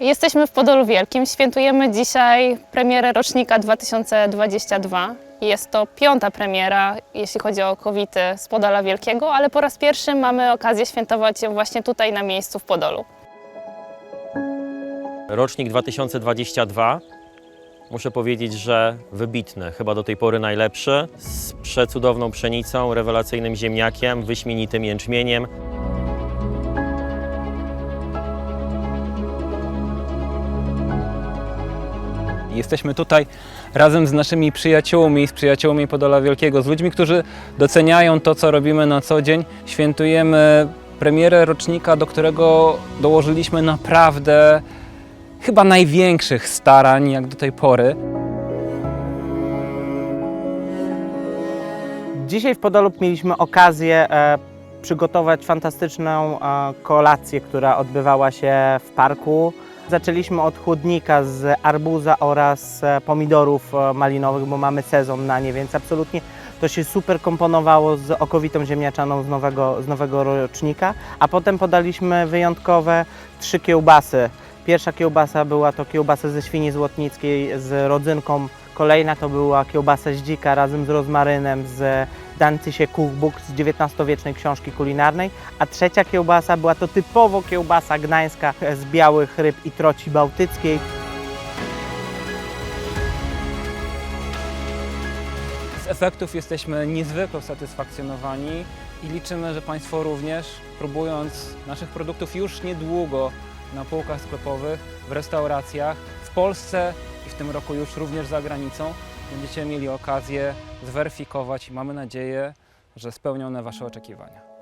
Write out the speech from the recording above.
Jesteśmy w Podolu Wielkim. Świętujemy dzisiaj premierę rocznika 2022. Jest to piąta premiera, jeśli chodzi o kowity z Podola Wielkiego, ale po raz pierwszy mamy okazję świętować ją właśnie tutaj na miejscu w Podolu. Rocznik 2022. Muszę powiedzieć, że wybitny, chyba do tej pory najlepszy, z przecudowną pszenicą, rewelacyjnym ziemniakiem, wyśmienitym jęczmieniem. Jesteśmy tutaj razem z naszymi przyjaciółmi, z przyjaciółmi Podola Wielkiego, z ludźmi, którzy doceniają to, co robimy na co dzień. Świętujemy premierę rocznika, do którego dołożyliśmy naprawdę chyba największych starań jak do tej pory. Dzisiaj w Podolu mieliśmy okazję e, przygotować fantastyczną e, kolację, która odbywała się w parku. Zaczęliśmy od chłodnika z arbuza oraz e, pomidorów e, malinowych, bo mamy sezon na nie, więc absolutnie to się super komponowało z okowitą ziemniaczaną z nowego, z nowego rocznika. A potem podaliśmy wyjątkowe trzy kiełbasy. Pierwsza kiełbasa była to kiełbasa ze świni złotnickiej z rodzynką. Kolejna to była kiełbasa z dzika razem z rozmarynem z Dancysie Cookbook z XIX-wiecznej książki kulinarnej. A trzecia kiełbasa była to typowo kiełbasa gdańska z białych ryb i troci bałtyckiej. Z efektów jesteśmy niezwykle usatysfakcjonowani i liczymy, że Państwo również, próbując naszych produktów już niedługo na półkach sklepowych, w restauracjach, w Polsce i w tym roku już również za granicą, będziecie mieli okazję zweryfikować i mamy nadzieję, że spełnione Wasze oczekiwania.